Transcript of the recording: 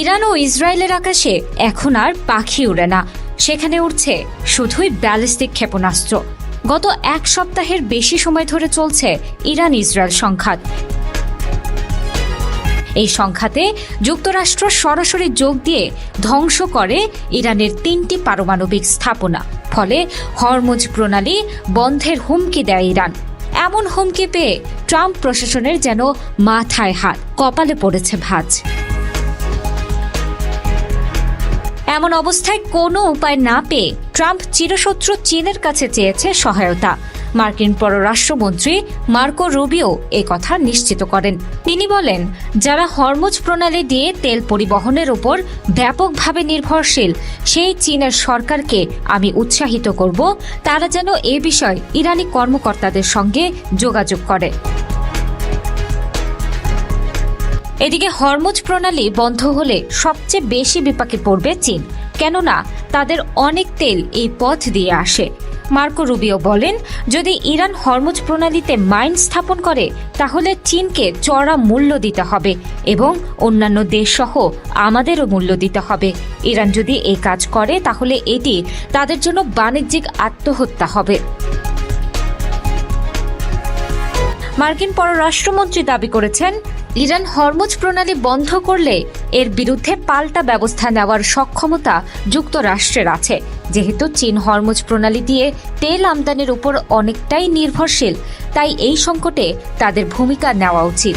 Iran ও ইসরায়েলের আকাশে এখন আর পাখি উড়ে না। সেখানে উঠছে শুধুই ব্যালিস্টিক ক্ষেপণাস্ত্র। গত এক সপ্তাহের বেশি সময় ধরে চলছে ইরান ইসরায়েল সংঘাত। এই সংঘাতে যুক্তরাষ্ট্র সরাসরি যোগ দিয়ে ধ্বংস করে ইরানের তিনটি পারমাণবিক স্থাপনা। ফলে হরমুজ প্রণালী বন্ধের হুমকি দেয় ইরান। এমন হুমকি পেয়ে ট্রাম্প প্রশাসনের যেন মাথায় হাত, কপালে পড়েছে ভাঁজ। এমন অবস্থায় কোনো উপায় না পেয়ে ট্রাম্প চিরশত্রু চীনের কাছে চেয়েছে সহায়তা। মার্কিন পররাষ্ট্রমন্ত্রী মার্কো রুবিও এ কথা নিশ্চিত করেন। তিনি বলেন, যারা হরমুজ প্রণালী দিয়ে তেল পরিবহনের উপর ব্যাপকভাবে নির্ভরশীল, সেই চীনের সরকারকে আমি উৎসাহিত করব। তারা যেন এ বিষয়ে ইরানি কর্মকর্তাদের সঙ্গে যোগাযোগ করে। এদিকে হরমুজ প্রণালী বন্ধ হলে সবচেয়ে বেশি বিপাকে পড়বে চীন। কেননা, তাদের অনেক তেল এই পথ দিয়ে আসে। মার্কো রুবিও বলেন, যদি ইরান হরমুজ প্রণালীতে মাইন স্থাপন করে, তাহলে চীনকে চড়া মূল্য দিতে হবে এবং অন্যান্য দেশসহ আমাদেরও মূল্য দিতে হবে। ইরান যদি এই কাজ করে, তাহলে এটি তাদের জন্য বাণিজ্যিক আত্মহত্যা হবে। মার্কিন পররাষ্ট্রমন্ত্রী দাবি করেছেন, ইরান হরমুজ প্রণালী বন্ধ করলে এর বিরুদ্ধে পাল্টা ব্যবস্থা নেওয়ার সক্ষমতা যুক্তরাষ্ট্রের আছে। যেহেতু চীন হরমুজ প্রণালী দিয়ে তেল আমদানির উপর অনেকটাই নির্ভরশীল, তাই এই সংকটে তাদের ভূমিকা নেওয়া উচিত।